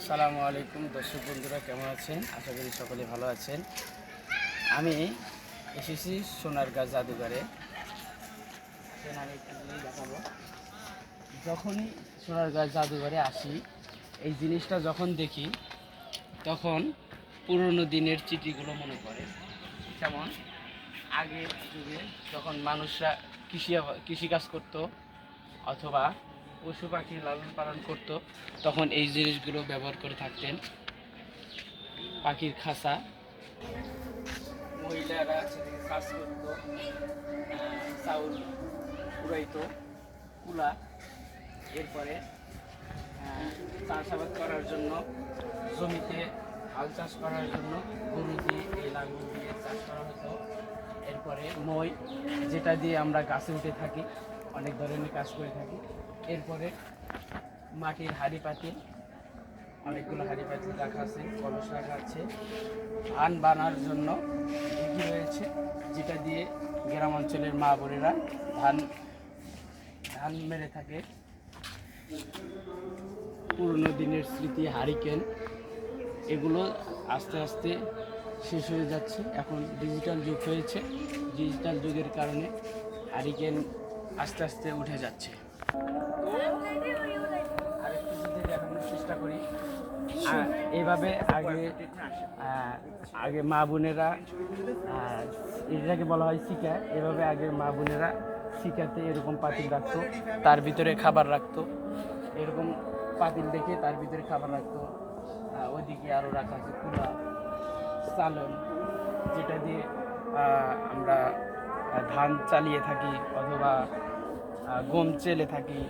আসসালামু আলাইকুম দর্শক বন্ধুরা, কেমন আছেন? আশা করি সকলে ভালো আছেন। আমি এসেছি সোনারগাঁ জাদুঘরে। এখন আমি দেখাবো। যখনই সোনারগাঁ জাদুঘরে আসি, এই জিনিসটা যখন দেখি, তখন পুরনো দিনের চিঠিগুলো মনে পড়ে। যেমন, আগের যুগে যখন মানুষরা কৃষি কৃষিকাজ করতো, অথবা পশু পাখি লালন পালন করতো, তখন এই জিনিসগুলো ব্যবহার করে থাকতেন। পাখির খাঁচা। মহিলারা সেদিকে কাজ করতো চাউল কুড়াইতো কুলা এরপরে চাষাবাদ করার জন্য, জমিতে হাল চাষ করার জন্য গরু দিয়ে এই লাঙল দিয়ে চাষ করা হতো। এরপরে মই, যেটা দিয়ে আমরা গাছে উঠে থাকি অনেক ধরনের কাজ করে থাকি। এরপরে মাটির হাঁড়ি পাতিল, অনেকগুলো হাঁড়ি পাতিল রাখা আছে, কলস রাখা আছে। ধান বানার জন্য ঢেঁকি রয়েছে? যেটা দিয়ে গ্রাম অঞ্চলের মা বোনেরা ধান ধান মেরে থাকে। পুরনো দিনের স্মৃতি, হারিকেন, এগুলো আস্তে আস্তে শেষ হয়ে যাচ্ছে। এখন ডিজিটাল যুগ হয়েছে। ডিজিটাল যুগের কারণে হারিকেন আস্তে আস্তে উঠে যাচ্ছে। চেষ্টা করি। এইভাবে আগে আগে মা বোনেরা এটাকে বলা হয় শিকা এভাবে আগে মা বোনেরা শিকাতে এরকম পাতিল রাখতো, তার ভিতরে খাবার রাখতো। এরকম পাতিল দেখে তার ভিতরে খাবার রাখতো। ওইদিকে আরও রাখা আছে কুলা চালন যেটা দিয়ে আমরা ধান চালিয়ে থাকি অথবা গম চেলে থাকি।